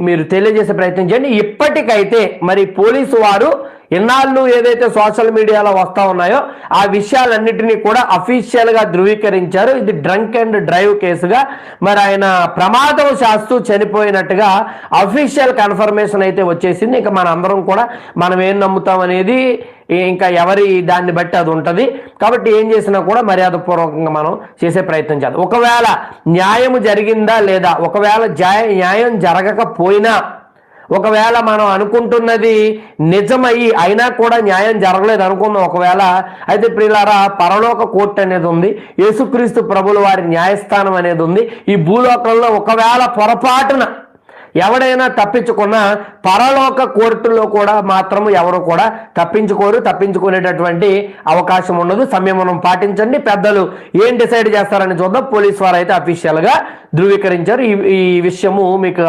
మీరు తెలియజేసే ప్రయత్నం చేయండి. ఇప్పటికైతే మరి పోలీసు వారు ఇన్నాళ్ళు ఏదైతే సోషల్ మీడియాలో వస్తూ ఉన్నాయో ఆ విషయాలన్నిటినీ కూడా అఫీషియల్గా ధృవీకరించారు. ఇది డ్రంక్ అండ్ డ్రైవ్ కేసుగా మరి ఆయన ప్రమాదం శాస్తూ చనిపోయినట్టుగా అఫీషియల్ కన్ఫర్మేషన్ అయితే వచ్చేసింది. ఇంకా మన అందరం కూడా మనం ఏం నమ్ముతాం అనేది ఇంకా ఎవరి దాన్ని బట్టి అది ఉంటుంది. కాబట్టి ఏం చేసినా కూడా మర్యాదపూర్వకంగా మనం చేసే ప్రయత్నం చేద్దాం. ఒకవేళ న్యాయం జరిగిందా లేదా ఒకవేళ న్యాయం జరగకపోయినా ఒకవేళ మనం అనుకుంటున్నది నిజమయ్యి అయినా కూడా న్యాయం జరగలేదు అనుకుందాం ఒకవేళ. అయితే ప్రియులారా పరలోక కోర్టు అనేది ఉంది. యేసుక్రీస్తు ప్రభుల వారి న్యాయస్థానం అనేది ఉంది. ఈ భూలోకంలో ఒకవేళ పొరపాటున ఎవడైనా తప్పించుకున్నా పరలోక కోర్టులో కూడా మాత్రం ఎవరు కూడా తప్పించుకోరు. తప్పించుకునేటటువంటి అవకాశం ఉండదు సంయమనం పాటించండి. పెద్దలు ఏం డిసైడ్ చేస్తారని చూద్దాం. పోలీస్ వారు అయితే అఫీషియల్గా ధృవీకరించారు. ఈ ఈ విషయము మీకు